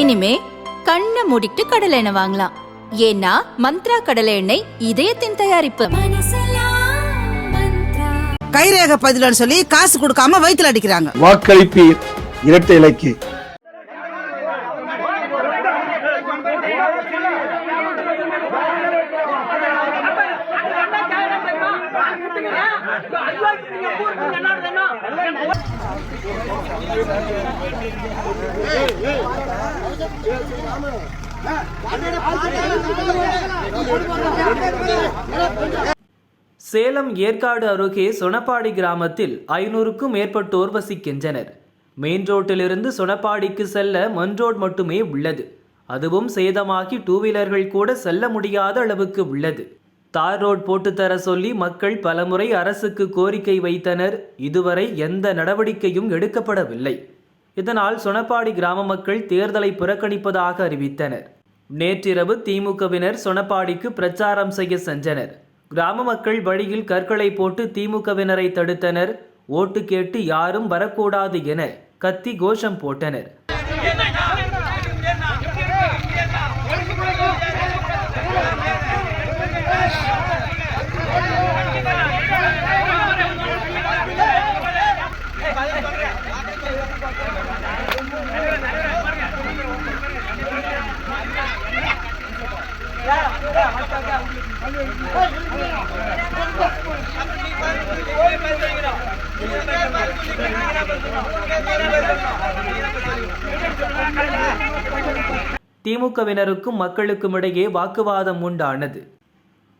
இனிமே கண்ணை மூடிட்டு கடலை எண்ணெய் வாங்கலாம். ஏன்னா மந்த்ரா கடலை எண்ணெய் இதயத்தின் தயாரிப்பு. கைரேக பதிலன்னு சொல்லி காசு கொடுக்காம வயித்துல அடிக்கிறாங்க. வாக்களிப்பீர் இரட்டை இலக்கு. சேலம் ஏற்காடு அருகே சொனப்பாடி கிராமத்தில் ஐநூறுக்கும் மேற்பட்டோர் வசிக்கின்றனர். மெயின் ரோட்டிலிருந்து சொனப்பாடிக்கு செல்ல மண் ரோட் மட்டுமே உள்ளது. அதுவும் சேதமாகி டூ வீலர்கள் கூட செல்ல முடியாத அளவுக்கு உள்ளது. தார் ரோட் போட்டுத்தர சொல்லி மக்கள் பலமுறை அரசுக்கு கோரிக்கை வைத்தனர். இதுவரை எந்த நடவடிக்கையும் எடுக்கப்படவில்லை. இதனால் சொனப்பாடி கிராம மக்கள் தேர்தலை புறக்கணிப்பதாக அறிவித்தனர். நேற்றிரவு திமுகவினர் சொனப்பாடிக்கு பிரச்சாரம் செய்ய சென்றனர். கிராம மக்கள் வழியில் கற்களை போட்டு திமுகவினரை தடுத்தனர். ஓட்டு கேட்டு யாரும் வரக்கூடாது என கத்தி கோஷம் போட்டனர். திமுகவினருக்கும் மக்களுக்கும் இடையே வாக்குவாதம் உண்டானது.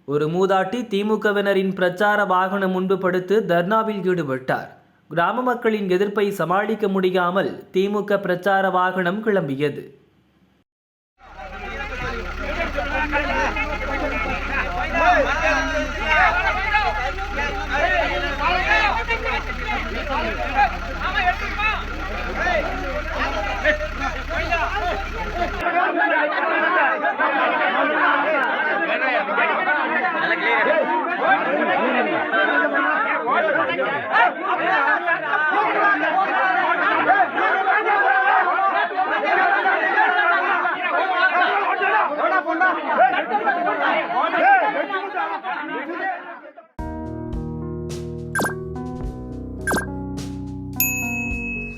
ஒரு மூதாட்டி திமுகவினரின் பிரச்சார வாகனம் முன்பு படுத்து தர்ணாவில் ஈடுபட்டார். கிராம மக்களின் எதிர்ப்பை சமாளிக்க முடியாமல் திமுக பிரச்சார வாகனம் கிளம்பியது. பொண்ணா